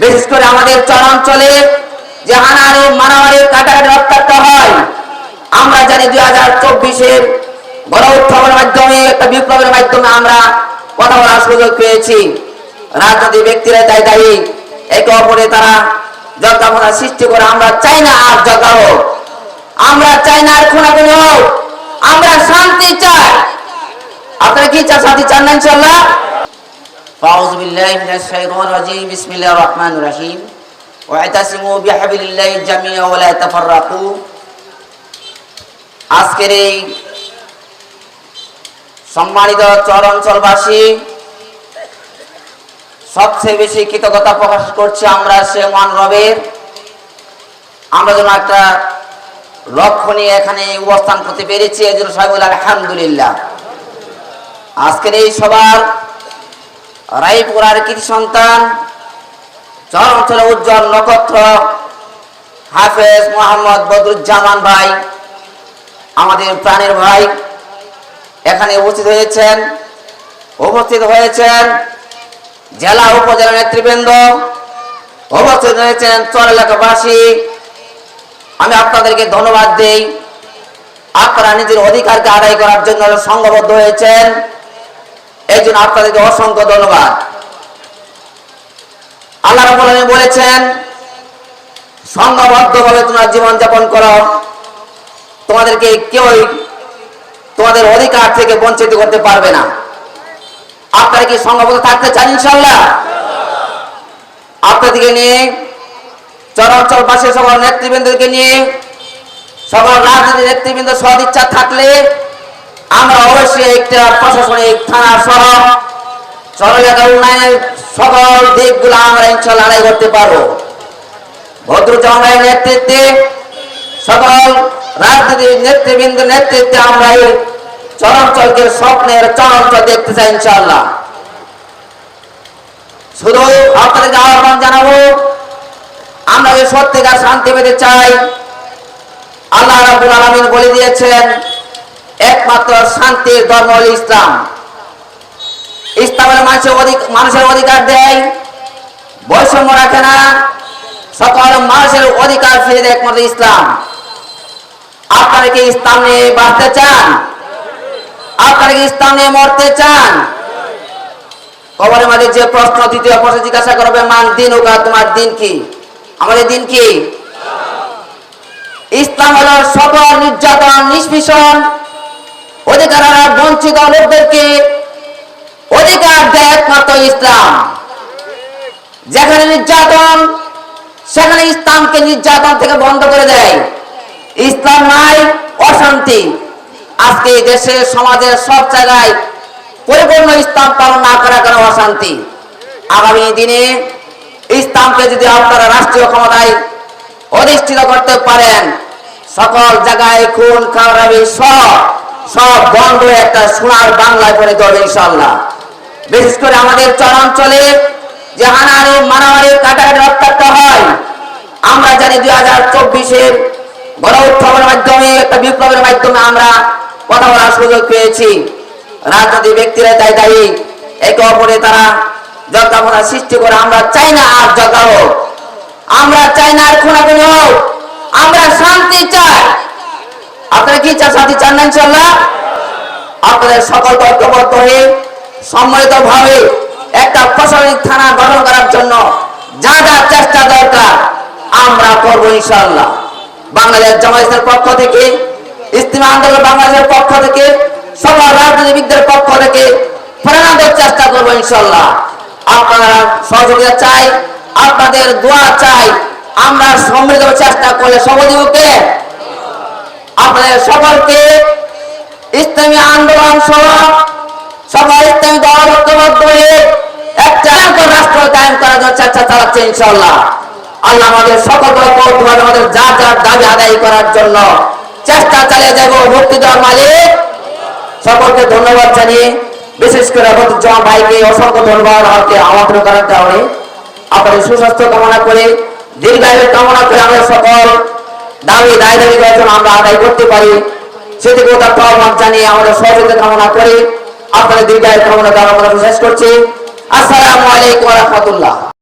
বিশেষ করে আমাদের চরাঞ্চলে যে হানাহানি মারামারি কাটাকাটি রক্তাক্ত হয়। আমরা জানি দুই হাজার চব্বিশের গণ উত্থানের মাধ্যমে, একটা বিপ্লবের মাধ্যমে আমরা কথা বলার সুযোগ পেয়েছি। রাজনৈতিক ব্যক্তিরা তাই দায়ী, একে অপরে তারা জগামনা সৃষ্টি করে, আমরা চাই না আর জগা হোক। আমরা চাই না আর খুনাখুনি হোক। আমরা শান্তি চাই। আপনারা কি চান? শান্তি চান না ইনশাল্লাহ أعوذ بالله من الشيطان الرجيم بسم الله الرحمن الرحيم واعتصموا بحبل الله جميعا ولا تفرقوا আজকের এই সম্মানিত চর অঞ্চলবাসী সবচেয়ে বেশি কৃতজ্ঞতা প্রকাশ করছি আমরা সে মান রবের আমরা যেন একটা লক্ষ্য নিয়ে এখানে অবস্থান করতে পেরেছি এই জন্য সবাই বলে আলহামদুলিল্লাহ আজকের এই সবার রায়পুরার কৃতি সন্তান চর অঞ্চলে উজ্জ্বল নক্ষত্র, হাফেজ মোহাম্মদ বদরুজ্জামান ভাই, আমাদের প্রাণের ভাই, এখানে উপস্থিত হয়েছেন উপস্থিত হয়েছেন জেলা উপজেলা নেতৃবৃন্দ, উপস্থিত হয়েছেন চর এলাকাবাসী। আমি আপনাদেরকে ধন্যবাদ দেই। আপনারা নিজের অধিকারকে আদায় করার জন্য সংঘবদ্ধ হয়েছেন। এই জন্য আপনাদেরকে অসংখ্য ধন্যবাদ। আল্লাহ আলামিন বলেছেন, সংঘবদ্ধভাবে তোমরা জীবনযাপন করো। তোমাদেরকে কেউই তোমাদের অধিকার থেকে বঞ্চিত করতে পারবে না। আপনারা কি সংঘবদ্ধ থাকতে চান ইনশাল্লাহ আপনাদেরকে নিয়ে চরাঞ্চল পাশে সকল নেতৃবৃন্দকে নিয়ে, সকল রাজনৈতিক নেতৃবৃন্দ সদিচ্ছা থাকলে আমরা অবশ্যই একটা প্রশাসনিক থানা সহ চরলেখা উন্নয়নের সকল দিকগুলো আমরা ইনশাল্লাহ আদায় করতে পারব। ভদ্রজামান ভাইয়ের নেতৃত্বে, সকল রাজনৈতিক নেতৃবৃন্দ নেতৃত্বে আমরা এই চরাঞ্চলকে স্বপ্নের চরাঞ্চল দেখতে চাই ইনশাল্লাহ। শুধু আপনাদেরকে আহ্বান জানাব, আমরা যে সত্যিকার শান্তি পেতে চাই, আল্লাহ রাবুল আলমিন বলে দিয়েছেন একমাত্র শান্তির ধর্ম হল ইসলাম। ইসলামের মানুষের মানুষের অধিকার দেয়, বৈষম্য রাখে না, সকল মানুষের অধিকার ফিরে দেয় একমাত্র ইসলাম। আপনারা কি ইসলাম নিয়ে বাঁচতে চান? আপনারা কি ইসলাম নিয়ে মরতে চান? কবরের মাঝে যে প্রশ্ন দ্বিতীয় প্রশ্ন জিজ্ঞাসা করবে মান দিন ওকা তোমার দিন কি? আমাদের দিন কি? ইসলাম হলো সকল নির্যাতন, নিষ্পেষণ অধিকার বঞ্চিত লোকদেরকে অধিকার দেয় একমাত্র ইসলাম। যেখানে নির্যাতন, সেখানে ইসলামকে নির্যাতন থেকে বন্ধ করে দেয়। ইসলাম নাই, অশান্তি। আজকে দেশে, সমাজের সব জায়গায় পরিপূর্ণ ইসলাম পালন না করার অশান্তি। আগামী দিনে ইসলামকে যদি আপনারা রাষ্ট্রীয় ক্ষমতায় অধিষ্ঠিত করতে পারেন, সকল জায়গায় খুন সব সব বন্ধ একটা সোনার বাংলায় পরিণত হবে ইনশাল্লাহ বিশেষ করে আমাদের চরাঞ্চলে যে হানাহানি মারামারি কাটাকাটি রক্তাক্ত হয়। আমরা জানি দুই হাজার চব্বিশের গণ উত্থানের মাধ্যমে, একটা বিপ্লবের মাধ্যমে আমরা কথা বলার সুযোগ পেয়েছি। রাজনৈতিক ব্যক্তিরা তাই দায়ী। একে অপরে তারা জগামনা সৃষ্টি করে আমরা চাই না আর জগা হোক। আমরা চাই না আর খুনাখুনি হোক। আমরা শান্তি চাই। আপনারা কি শান্তি চান না ইনশাল্লাহ আপনাদের সকল ঐক্যবদ্ধ হয়ে সম্মিলিত ভাবে একটা প্রশাসনিক থানা গঠন করার জন্য যা যা চেষ্টা দরকার, আমরা করব ইনশাল্লাহ বাংলাদেশ জামায়াতের পক্ষ থেকে ইস্তিমা আন্দোলন বাংলাদেশের পক্ষ থেকে, সকল রাজনীতিবিদদের পক্ষ থেকে প্রেরণাদের চেষ্টা করব ইনশাল্লাহ আপনারা সহযোগিতা চাই, আপনাদের দোয়া চাই, আমরা সমৃদ্ধ চেষ্টা করলে সহযোগকে আপনাদের সকলকে ইসলামী আন্দোলন সহ সবাই ইসলামী দল ঐক্যবদ্ধ হয়ে একটা রাষ্ট্র কায়েম করার জন্য চেষ্টা চালাচ্ছে ইনশাল্লাহ আল্লাহ আমাদের সকল ঐক্যবদ্ধভাবে আমাদের যা যার দাবি আদায় করার জন্য চেষ্টা চালিয়ে যাব মুক্তি দেওয়ার মালিক। সকলকে ধন্যবাদ জানিয়ে বিশেষ করে জমা ভাইকে অসংখ্য ধন্যবাদ, আমাকে আমন্ত্রণ করার কারণে। আপনাদের সুস্বাস্থ্য কামনা করে, দীর্ঘায়ু কামনা করে আমাদের সকল দাবি দায় দাবি করেছেন, আমরা আদায় করতে পারি। সেদিকে ওটা আহ্বান জানিয়ে আমরা সহযোগিতা কামনা করি। আপনাদের দীর্ঘায় কামনা দ্বারা আমরা শেষ করছি। আসসালামু আলাইকুম রহমতুল্লাহ।